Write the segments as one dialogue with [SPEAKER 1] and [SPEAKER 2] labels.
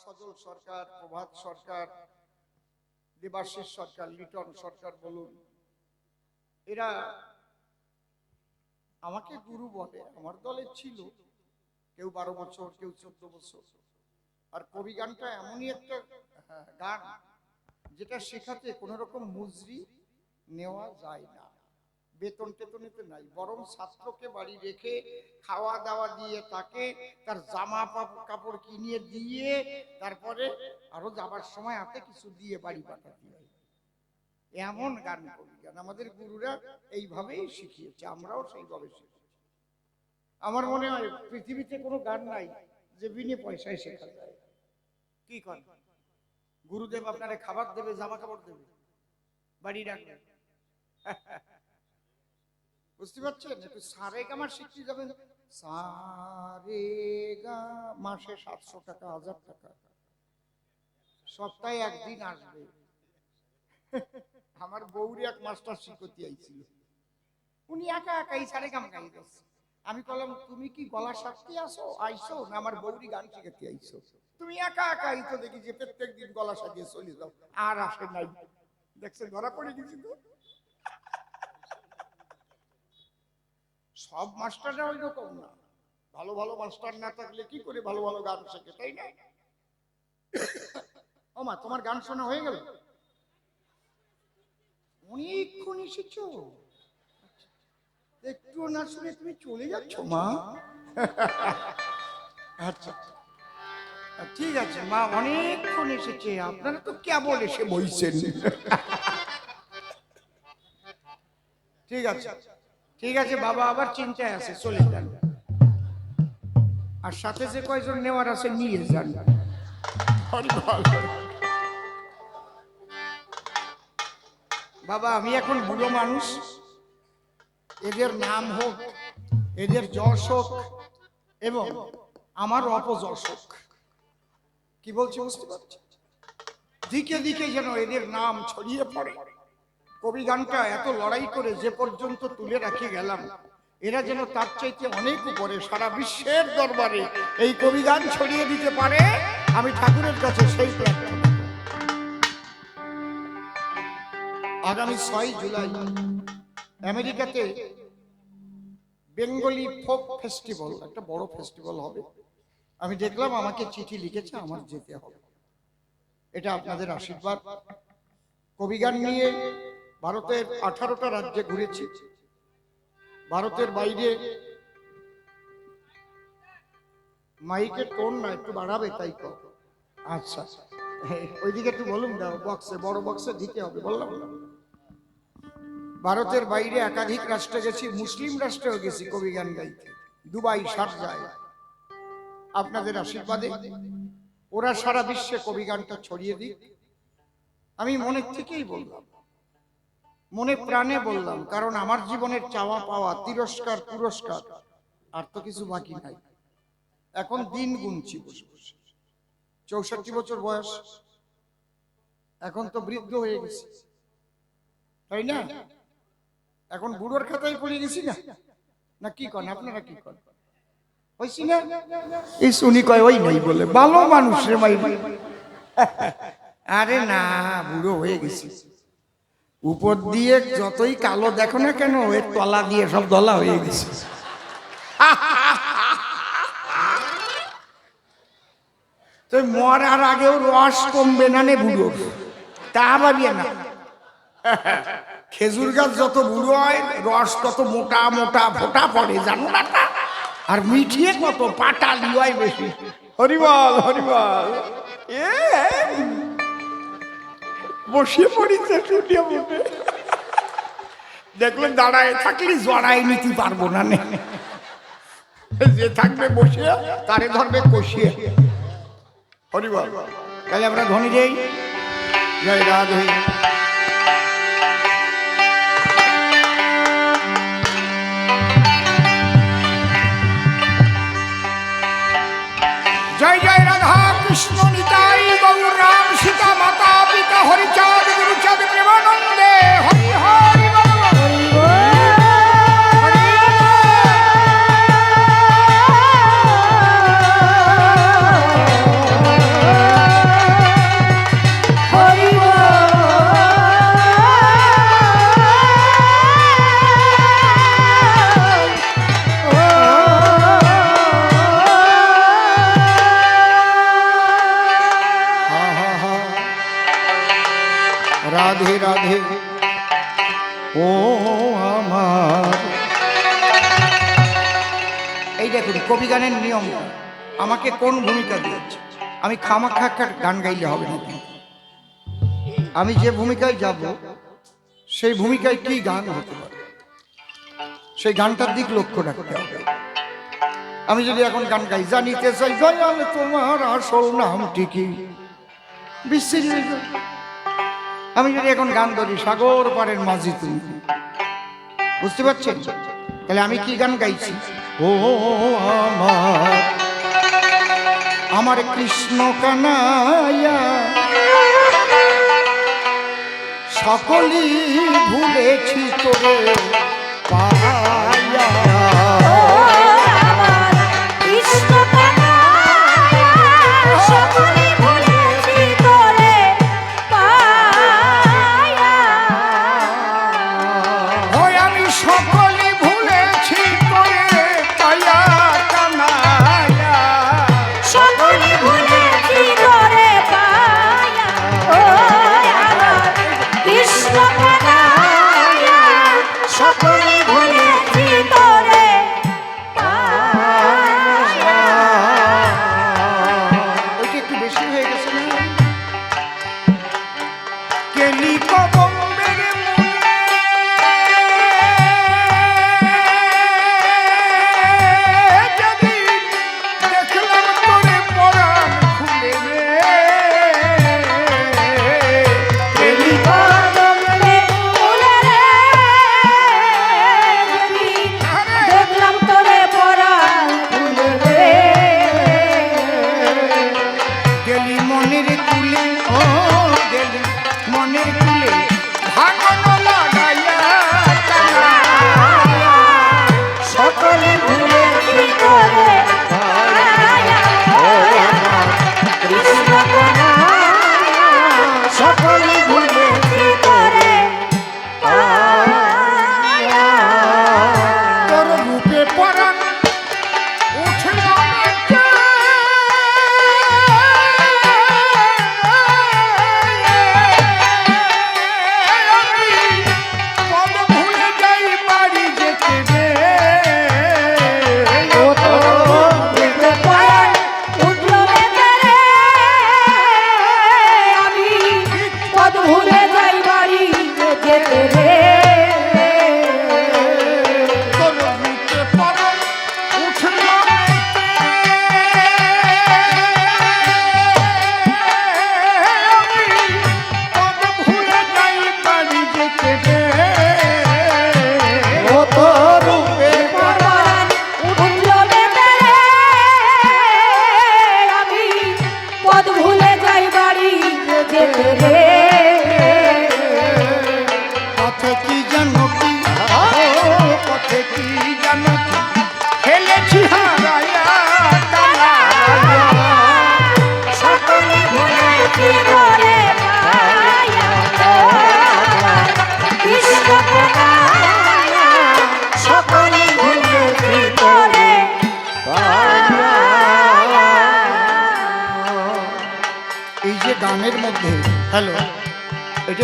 [SPEAKER 1] সজল সরকার প্রভাত সরকার দেবাশিস সরকার লিটন সরকার বলুন। এরা আমাকে গুরু বলে আমার দলে ছিল। কেউ বারো বছর কেউ চোদ্দ বছর। আর কবি গানটা এমনই একটা হ্যাঁ, গান যেটা শেখাতে কোনো রকম মুজরি নেওয়া যায় না। বেতন টেতনেতে নাই বরং ছাত্রকে বাড়ি রেখে খাওয়া দাওয়া দিয়ে তাকে তার জামা কাপড় কিনিয়ে দিয়ে তারপরে আরও যাবার সময় হাতে কিছু দিয়ে বাড়ি পাঠাতে হয়। এমন গান কবি গান। আমাদের গুরুরা এইভাবেই শিখিয়েছে আমরাও সেইভাবে শিখেছি। আমার মনে হয় পৃথিবীতে কোনো গান নাই যে বিনে পয়সায় শেখা যায়। কি কর গুরুদেব আপনারে খাবার দেবে জামা কাপড় দেবে বাড়ি রাখবে বুঝতে পারছেন? একটু সারে গামা শিখতে যাবেন। সারে গা মাসে সাতশো টাকা, হাজার টাকা। সপ্তাহে একদিন আসবে। আমার বৌরি এক মাস্টার শিখতে আইছিল। উনি একা একাই সারে গাম গাই যাচ্ছে আমি বললাম, তুমি কি গলা সারতে আসো আইসো না, আমার বৌরি গান শিখাতে আইসো তুমি একা একাই তো দেখি যে প্রত্যেক দিন গলা সাজিয়ে চলে যাও। আর আসে নাই। দেখছেন, ধরা পড়ে গেছি তো। সব মাস্টাররা ওই রকম না। ভালো ভালো মাস্টার না থাকলে কি করে ভালো ভালো গান শেখে, তাই না? ও মা, তোমার গান শোনা হয়ে গেল? অনেকক্ষণ এসেছ? একটু না শুনে তুমি চলে যাচ্ছ মা? আচ্ছা। ঠিক আছে মা, অনেকক্ষণ এসেছে। আপনারা তো কেবল এসে বইছেন। ঠিক আছে। ঠিক আছে, বাবা আবার চিন্তায় আছে, চলে যান। আর সাথে যে কয়জন নেওয়ার আছে, নিয়ে যান। বাবা, আমি এখন বুড়ো মানুষ। এদের নাম হোক, এদের যশ হোক, এবং আমার অপযশ হোক। কি বলছি বুঝতে পারছি দিকে দিকে যেন এদের নাম ছড়িয়ে পড়ে। কবি গানটা এত লড়াই করে যে পর্যন্ত তুলে রাখি গেলাম, এরা যেন তার চাইতে অনেক উপরে সারা বিশ্বের দরবারে এই কবি গান ছড়িয়ে দিতে পারে, আমি ঠাকুরের কাছে সেই আগামী ছয় জুলাই আমেরিকাতে বেঙ্গলি ফোক ফেস্টিভ্যাল, একটা বড় ফেস্টিভ্যাল হবে। আমি দেখলাম আমাকে চিঠি লিখেছে, আমার যেতে হবে। এটা আপনাদের আশীর্বাদ। কবিগান নিয়ে ভারতের আঠারোটা রাজ্যে ঘুরেছি। ভারতের বাইরে মাইকে টোন না, একটু বাড়াবে তাই তো আচ্ছা ওইদিকে একটু বলুন দাও বক্সে বড় বক্সে দিতে হবে, বললাম না। ভারতের বাইরে একাধিক রাষ্ট্রে গেছি, মুসলিম রাষ্ট্রেও গেছি কবি গান গাইতে। দুবাই, শারজায়। আপনাদের আশীর্বাদে ওরা সারা বিশ্বে কবি গানটা ছড়িয়ে দিক। আমি মনের থেকেই বললাম। মনে প্রাণে বললাম, কারণ আমার জীবনের চাওয়া পাওয়া তিরস্কার, পুরস্কার, আর তো কিছু বাকি নাই। এখন দিন গুনছি। বসে বসে চৌষট্টি বছর বয়স। এখন তো বৃদ্ধ হয়ে গেছি। তাই না? এখন বুড়োর খাতায় পড়ে গেছি না? না, কি কন? আপনারা কি কন? হইছি না? এই শুনি কয়, ওই নাই বলে। ভালো মানুষ রে মাই আরে না, বুড়ো হয়ে গেছি। উপর দিয়ে যতই কালো দেখো না কেন, এর তলা দিয়ে সব দলা হয়ে গেছে। তো মরার আগেও রস কমবে না নে বুড়ো তা ভাবিয়ে না। খেজুর গাছ যত বুড়ো হয়, রস তত মোটা মোটা ফোটা পড়ে, জানো না আর মিঠিয়ে কত, পাটা লিওয়াই বেশি। হরিবল হরিবল। এ বসে পড়েছে দেখলেন দাঁড়ায় থাকলে জড়াই নিতে পারব না, নে। যে থাকবে বসে, তারে ধরবে কষিয়ে। হরিবল, তাহলে আমরা ধনী যাই জয় রাধে। দেখুন কবি গানের নিয়ম আমাকে কোন ভূমিকা দিয়েছে? আমি খামাখা গান গাইলে হবে না। আমি যে ভূমিকায় যাব, সেই ভূমিকায় কি গান হতে পারে? সেই গানটার দিক লক্ষ্য রাখতে হবে। আমি যদি এখন গান গাই, জানিতে চাই, দয়াল তোমার আসল নামটি কি বিশ্বের আমি যদি এখন গান ধরি, সাগর পাড়ের মাঝি তুমি। বুঝতে পারছেন? তাহলে আমি কি গান গাইছি? ও আমার আমার কৃষ্ণ কানাইয়া সকলই ভুলেছি তোরে।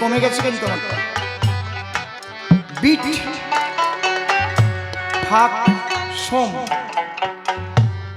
[SPEAKER 1] কমে গেছে কিন্তু। আমারটা বিট, ফাঁক, সোম।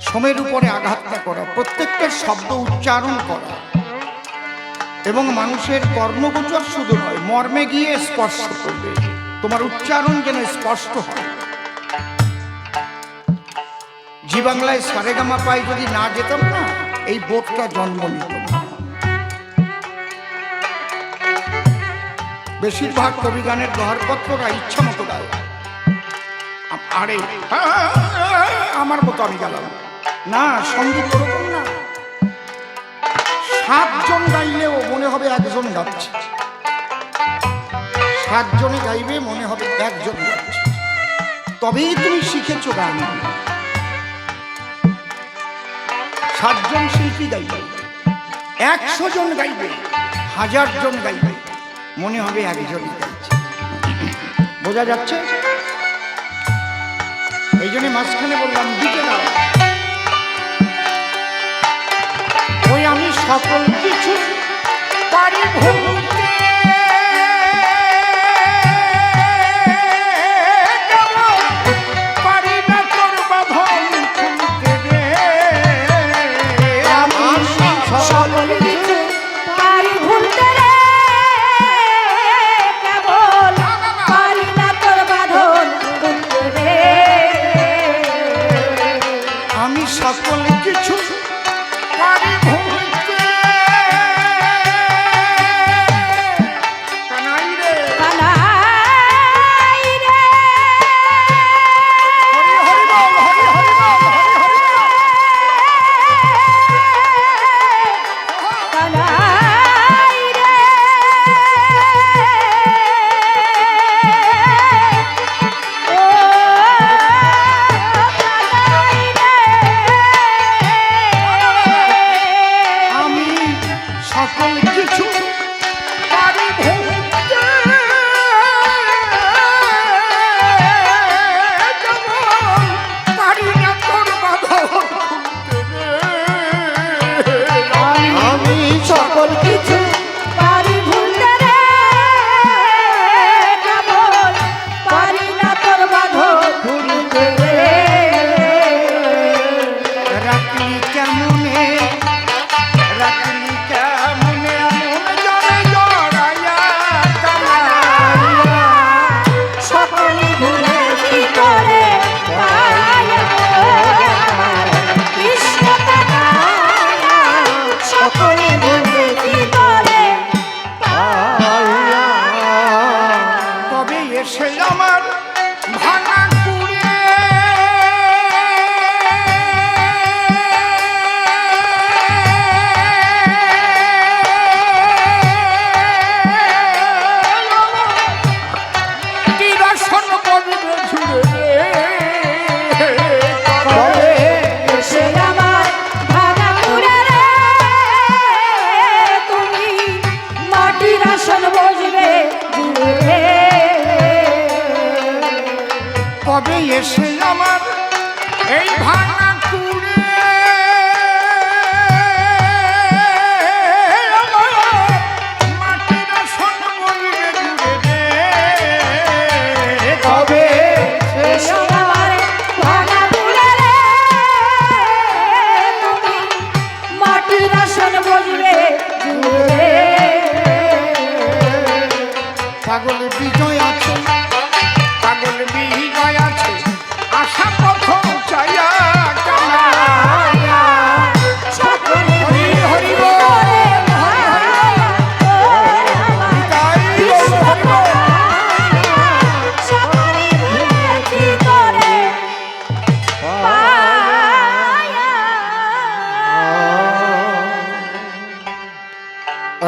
[SPEAKER 1] সোমের উপরে আঘাত না করা, প্রত্যেকটা শব্দ উচ্চারণ করা। এবং মানুষের কর্মগোচর শুধু নয়, মর্মে গিয়ে স্পর্শ করবে। তোমার উচ্চারণ যেন স্পষ্ট হয়। জি বাংলায় সারেগামা পাই যদি না যেতাম না, এই বোধটা জন্ম নিত না। বেশিরভাগ কবি গানের দহরপত্ররা ইচ্ছা মতো গায়। আরে আমার মতো আমি গেলাম। না, সংগীত ওরকম না। সাতজন গাইলেও মনে হবে একজন গাচ্ছে। সাতজনে গাইবে, মনে হবে একজন গাচ্ছে। তবেই তুমি শিখেছো গান। সাতজন শিল্পী গাইবে। একশো জন গাইবে হাজার জন গাইবে। মনে হবে একজনই গাইছে বোঝা যাচ্ছে? এই জন্য মাঝখানে বললাম দিকে দাও। ওই আমি সকল কিছু পারি ভুলতে পাগল বিজয়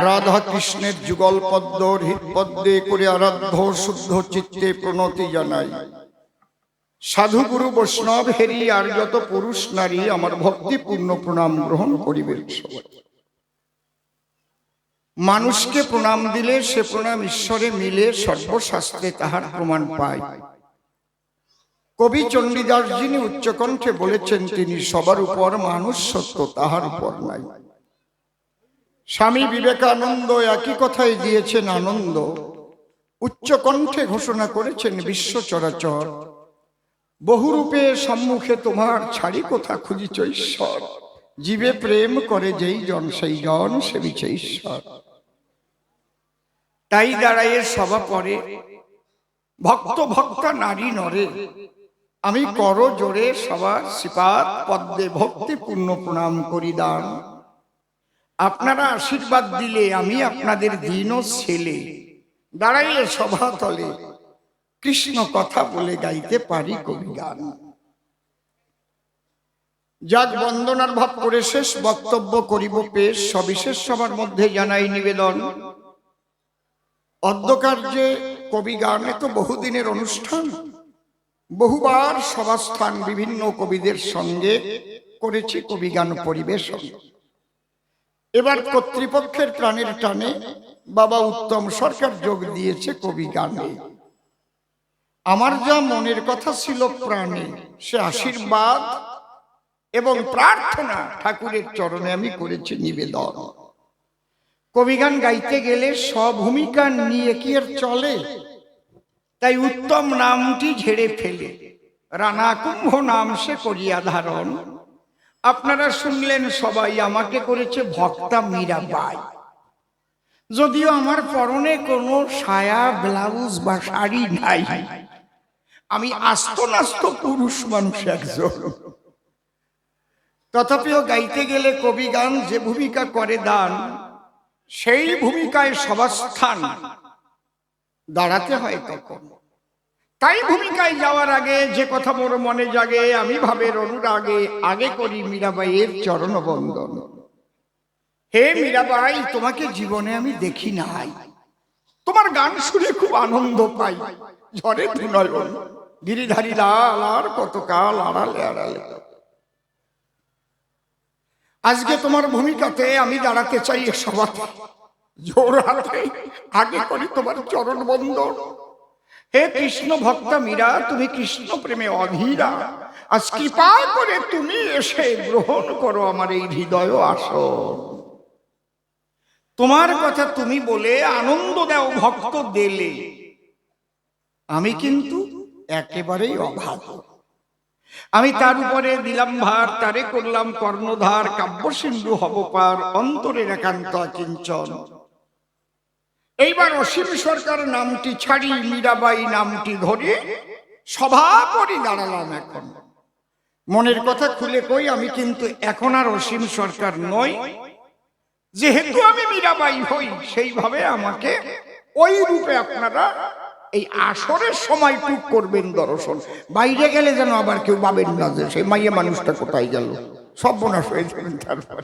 [SPEAKER 1] রাধা কৃষ্ণের যুগল পদ্ম হৃদপদ্মে করে আরাধ্য শুদ্ধ চিত্তে প্রণতি জানাই। সাধু গুরু বৈষ্ণব হেরি আর যত পুরুষ নারী, আমার ভক্তিপূর্ণ প্রণাম গ্রহণ করিবেন মানুষকে প্রণাম দিলে সে প্রণাম ঈশ্বরে মিলে সর্বশাস্ত্রে তাহার প্রমাণ পায়। কবি চণ্ডীদাস যিনি উচ্চকণ্ঠে বলেছেন, তিনি সবার উপর মানুষ সত্য, তাহার উপর নাই। স্বামী বিবেকানন্দ একই কথাই দিয়েছেন আনন্দ। উচ্চকণ্ঠে ঘোষণা করেছেন বিশ্ব চরাচর। বহুরূপে সম্মুখে তোমার ছাড়ি কোথা খুঁজিছ ঈশ্বর? জীবে প্রেম করে যেই জন, সেই জন সেবিছে ঈশ্বর। তাই দাঁড়াইয়ে সভা পরে, ভক্ত ভক্তা নারী নরে। আমি কর জোরে সবার শ্রীপাদ পদ্মে ভক্তিপূর্ণ প্রণাম করি দান। আপনারা আশীর্বাদ দিলে আমি আপনাদের দিন ছেলে। দাঁড়াইলে সভা তলে। কৃষ্ণ কথা বলে গাইতে পারি কবি গান। যাক বন্দনার ভাব করে শেষ বক্তব্য করিব পেশ। সবিশেষ সবার মধ্যে জানাই নিবেদন। অদ্যকার্যে কবি গানে তো বহুদিনের অনুষ্ঠান। বহুবার সভাস্থান বিভিন্ন কবিদের সঙ্গে করেছি কবি গান পরিবেশন। এবার কর্তৃপক্ষের প্রাণের টানে বাবা উত্তম সরকার যোগ দিয়েছে কবি গানে। আমার যা মনের কথা ছিল প্রাণে, সে আশীর্বাদ এবং প্রার্থনা ঠাকুরের চরণে আমি করেছি নিবেদন। কবিগান গাইতে গেলে স্বভূমিকা নিয়ে কি আর চলে? তাই উত্তম নামটি ঝেড়ে ফেলে, রানা কুম্ভ নাম সে করিয়া ধারণ। আপনারা শুনলেন সবাই, আমাকে করেছে ভক্তা মীরাবাই যদিও আমার পরনে কোনো সায়া, ব্লাউজ বা শাড়ি নাই। আমি আস্ত নাস্ত পুরুষ মানুষ একজন। তথাপিও গাইতে গেলে কবি গান যে ভূমিকা করে দান, সেই ভূমিকায় সবাস্থান দাঁড়াতে হয় তখন তাই ভূমিকায় যাওয়ার আগে যে কথা মোর মনে জাগে, আমি ভাবের অনুরাগে আগে করি মীরাবাইয়ের চরণ বন্দন হে মীরাবাই, তোমাকে জীবনে আমি দেখি নাই। তোমার গান শুনে খুব আনন্দ পাই। ঝরে নয়ন গিরিধারী লাল আর কতকাল আড়ালে আড়ালে। আজকে তোমার ভূমিকাতে আমি দাঁড়াতে চাই এ সভাতে। জোর হাতে আগে করি তোমার চরণ বন্দন হে কৃষ্ণ ভক্ত মীরা, তুমি কৃষ্ণ প্রেমে অধীরা। আজ কৃপা করে তুমি এসে গ্রহণ করো আমার এই হৃদয় আসন। তোমার কথা তুমি বলে আনন্দ দাও ভক্ত দেলে। আমি কিন্তু একেবারেই অভাব আমি তার উপরে দিলাম ভার, তারে করলাম কর্ণধার কাব্য সিন্ধু হব পার, অন্তরের একান্ত কিঞ্চন এইবার অসীম সরকার নামটি ছাড়ি মীরাবাই নামটি ধরে সভা করি দাঁড়ালাম এখন। মনের কথা খুলে কই আমি কিন্তু এখন আর অসীম সরকার নই। যেহেতু আমি মীরাবাই হই সেইভাবে আমাকে ওই রূপে আপনারা এই আসরের সময় টুক করবেন দর্শন। বাইরে গেলে যেন আবার কেউ পাবেন না যে সেই মাইয়া মানুষটা কোথায় গেল। সব বোনাস হয়ে যাবেন তারপর।